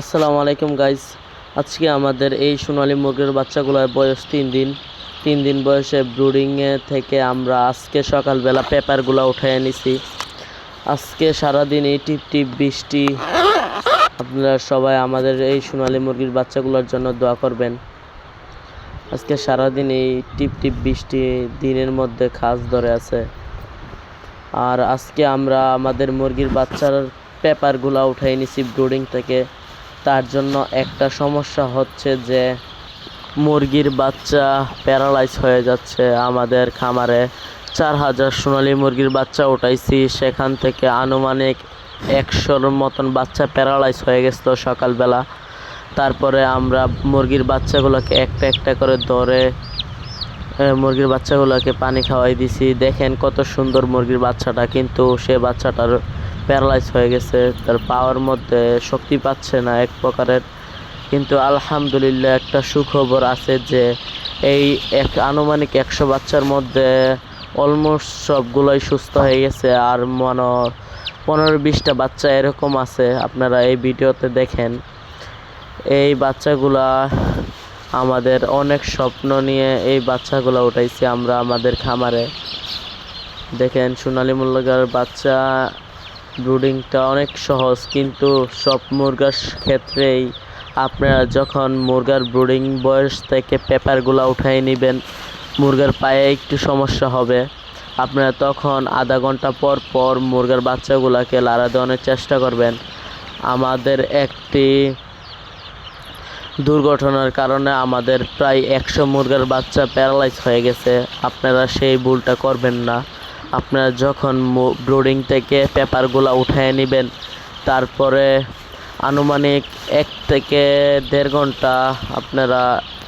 আসসালামু আলাইকুম গাইস আজকে আমাদের এই সোনালী মুরগির বাচ্চাগুলোর বয়স তিন দিন। তিন দিন বয়সে ব্রুডিংয়ে থেকে আমরা আজকে সকালবেলা পেপারগুলো উঠে নিছি। আজকে সারাদিন এই টিপ টিপ বৃষ্টি। আপনারা সবাই আমাদের এই সোনালী মুরগির বাচ্চাগুলোর জন্য দোয়া করবেন। আজকে সারাদিন এই টিপ টিপ বৃষ্টি দিনের মধ্যে খাস ধরে আছে। আর আজকে আমরা আমাদের মুরগির বাচ্চার পেপারগুলো উঠাই নিছি ব্রুডিং থেকে। তার জন্য একটা সমস্যা হচ্ছে যে মুরগির বাচ্চা প্যারালাইজ হয়ে যাচ্ছে। আমাদের খামারে চার হাজার সোনালী মুরগির বাচ্চা উঠাইছি। সেখান থেকে আনুমানিক একশোর মতন বাচ্চা প্যারালাইজ হয়ে গেছিল সকালবেলা। তারপরে আমরা মুরগির বাচ্চাগুলোকে একটা একটা করে ধরে মুরগির বাচ্চাগুলোকে পানি খাওয়াই দিছি। দেখেন কত সুন্দর মুরগির বাচ্চাটা, কিন্তু সে বাচ্চাটার প্যারালাইজ হয়ে গেছে, তার পাওয়ার মধ্যে শক্তি পাচ্ছে না এক প্রকারের। কিন্তু আলহামদুলিল্লাহ একটা সুখবর আছে যে, এই এক আনুমানিক একশো বাচ্চার মধ্যে অলমোস্ট সবগুলোই সুস্থ হয়ে গেছে। আর মনে পনেরো বিশটা বাচ্চা এরকম আছে, আপনারা এই ভিডিওতে দেখেন। এই বাচ্চাগুলা আমাদের অনেক স্বপ্ন নিয়ে এই বাচ্চাগুলো উঠাইছি আমরা আমাদের খামারে। দেখেন সোনালী মুরগার বাচ্চা ব্রুডিংটা অনেক সহজ, কিন্তু সব মুরগার ক্ষেত্রেই আপনারা যখন মুরগার ব্রুডিং বয়স থেকে পেপারগুলো উঠাই নেবেন, মুরগার পায়ে একটু সমস্যা হবে। আপনারা তখন আধা ঘণ্টা পর পর মুরগার বাচ্চাগুলোকে লাড়া দেওয়ানোর চেষ্টা করবেন। আমাদের একটি দুর্ঘটনার কারণে আমাদের প্রায় একশো মুরগার বাচ্চা প্যারালাইজ হয়ে গেছে। আপনারা সেই ভুলটা করবেন না। আপনারা যখন ব্রুডিং থেকে পেপারগুলো উঠিয়ে নেবেন, তারপরে আনুমানিক এক থেকে দেড় ঘণ্টা আপনারা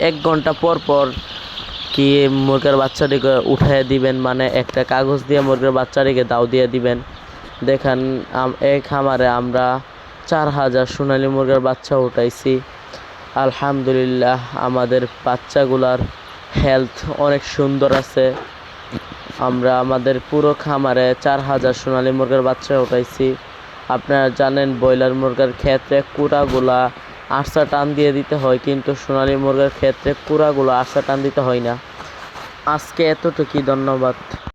এক ঘণ্টা পর পর কি মুরগির বাচ্চাটিকে উঠিয়ে দিবেন মানে একটা কাগজ দিয়ে মুরগির বাচ্চাটিকে দাও দিয়ে দিবেন। দেখেন এই খামারে আমরা চার হাজার সোনালী মুরগির বাচ্চা উঠাইছি। আলহামদুলিল্লাহ, আমাদের বাচ্চাগুলার হেলথ অনেক সুন্দর আছে। আমরা আমাদের পুরো খামারে চার হাজার সোনালি মুরগির বাচ্চা উঠাইছি। আপনারা জানেন ব্রয়লার মুরগার ক্ষেত্রে কুড়াগুলা আটশা টান দিয়ে দিতে হয়, কিন্তু সোনালি মুরগার ক্ষেত্রে কুড়াগুলো আটশা টান দিতে হয় না। আজকে এতটুকুই, ধন্যবাদ।